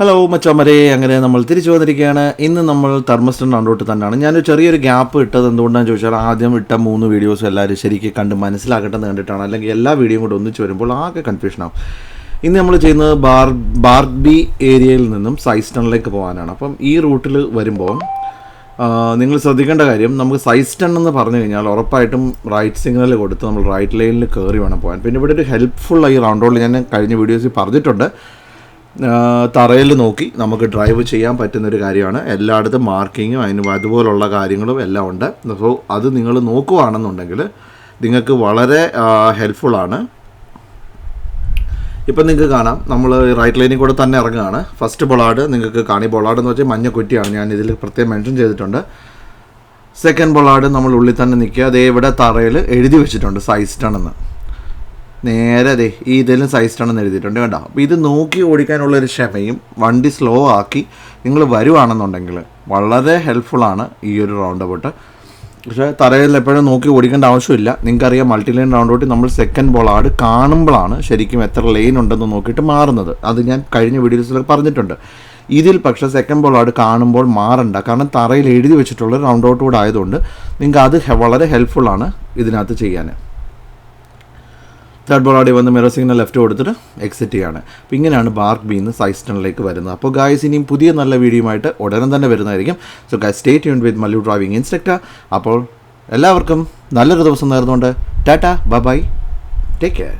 Hello മച്ചാമരെ. അങ്ങനെ നമ്മൾ തിരിച്ചു വന്നിരിക്കുകയാണ്. ഇന്ന് നമ്മൾ തെർമസ്റ്റൻ റൗണ്ടോട്ട് തന്നെയാണ്. ഞാനൊരു ചെറിയൊരു ഗ്യാപ്പ് ഇട്ടത് എന്തുകൊണ്ടാണെന്ന് ചോദിച്ചാൽ ആദ്യം ഇട്ട മൂന്ന് വീഡിയോസ് എല്ലാവരും ശരിക്കും കണ്ട് മനസ്സിലാക്കട്ടെ എന്ന് കണ്ടിട്ടാണ്. അല്ലെങ്കിൽ എല്ലാ വീഡിയോയും കൂടെ ഒന്നിച്ച് വരുമ്പോൾ ആകെ കൺഫ്യൂഷൻ ആവും. ഇന്ന് നമ്മൾ ചെയ്യുന്നത് ബാർ ബാർബി ഏരിയയിൽ നിന്നും സൈസ്റ്റണിലേക്ക് പോകാനാണ്. അപ്പം ഈ റൂട്ടിൽ വരുമ്പോൾ നിങ്ങൾ ശ്രദ്ധിക്കേണ്ട കാര്യം നമുക്ക് സൈസ് ടെൺ എന്ന് പറഞ്ഞു കഴിഞ്ഞാൽ ഉറപ്പായിട്ടും റൈറ്റ് സിഗ്നൽ കൊടുത്ത് നമ്മൾ റൈറ്റ് ലൈനിൽ കയറി വേണം പോകാൻ. പിന്നെ ഇവിടെ ഒരു ഹെൽപ്ഫുൾ ഈ റൗണ്ട് റോഡിൽ ഞാൻ കഴിഞ്ഞ വീഡിയോസിൽ പറഞ്ഞിട്ടുണ്ട്. തറയിൽ നോക്കി നമുക്ക് ഡ്രൈവ് ചെയ്യാൻ പറ്റുന്ന ഒരു കാര്യമാണ്. എല്ലായിടത്തും മാർക്കിങ്ങും അതിന് അതുപോലുള്ള കാര്യങ്ങളും എല്ലാം ഉണ്ട്. സോ അത് നിങ്ങൾ നോക്കുവാണെന്നുണ്ടെങ്കിൽ നിങ്ങൾക്ക് വളരെ ഹെൽപ്ഫുള്ളാണ് ഇപ്പം നിങ്ങൾക്ക് കാണാം. നമ്മൾ റൈറ്റ് ലൈനിൽ കൂടെ തന്നെ ഇറങ്ങുകയാണ്. ഫസ്റ്റ് ബൊളാഡ് നിങ്ങൾക്ക് കാണി. ബൊളാഡ് എന്ന് വെച്ചാൽ മഞ്ഞ കുറ്റിയാണ്. ഞാൻ ഇതിൽ പ്രത്യേകം മെൻഷൻ ചെയ്തിട്ടുണ്ട്. സെക്കൻഡ് ബൊളാഡ് നമ്മൾ ഉള്ളിൽ തന്നെ നിൽക്കുക. അതേ ഇവിടെ തറയിൽ എഴുതി വെച്ചിട്ടുണ്ട്. സൈസ് ടൺ എന്ന് നേരെ അതെ ഈ ഇതിലും സൈസ് ആണെന്ന് എന്ന് എഴുതിയിട്ടുണ്ട് കേട്ടോ അപ്പോൾ ഇത് നോക്കി ഓടിക്കാനുള്ളൊരു ക്ഷമയും വണ്ടി സ്ലോ ആക്കി നിങ്ങൾ വരുവാണെന്നുണ്ടെങ്കിൽ വളരെ ഹെൽപ്ഫുള്ളാണ് ഈ ഒരു റൗണ്ട് അബൌട്ട് പക്ഷേ തറയിൽ എപ്പോഴും നോക്കി ഓടിക്കേണ്ട ആവശ്യമില്ല. നിങ്ങൾക്കറിയാം മൾട്ടി ലൈൻ റൗണ്ട് ഔട്ട് നമ്മൾ സെക്കൻഡ് ബോൾ ആട് കാണുമ്പോഴാണ് ശരിക്കും എത്ര ലൈൻ ഉണ്ടെന്ന് നോക്കിയിട്ട് മാറുന്നത്. അത് ഞാൻ കഴിഞ്ഞ വീഡിയോസിലൊക്കെ പറഞ്ഞിട്ടുണ്ട്. ഇതിൽ പക്ഷേ സെക്കൻഡ് ബോൾ ആട് കാണുമ്പോൾ മാറണ്ട. കാരണം തറയിൽ എഴുതി വെച്ചിട്ടുള്ള റൗണ്ട് ഔട്ട് കൂടെ ആയതുകൊണ്ട് നിങ്ങൾക്ക് അത് വളരെ ഹെൽപ്ഫുള്ളാണ് ഇതിനകത്ത് ചെയ്യാൻ. തേർഡ് ബോൾ ആടി വന്ന് മിറർ സിഗ്നൽ ലെഫ്റ്റ് കൊടുത്തിട്ട് എക്സിറ്റ് ചെയ്യാണ്. അപ്പോൾ ഇങ്ങനെയാണ് ബാർക്ക് ബീന്ന് സൈസ്റ്റണിലേക്ക് വരുന്നത്. അപ്പോൾ ഗായ്സ് ഇനിയും പുതിയ നല്ല വീഡിയോയുമായിട്ട് ഉടനെ തന്നെ വരുന്നതായിരിക്കും. So guys stay tune with Mallu driving instructor അപ്പോൾ എല്ലാവർക്കും നല്ലൊരു ദിവസം നേർന്നുകൊണ്ട്. Tata bye take care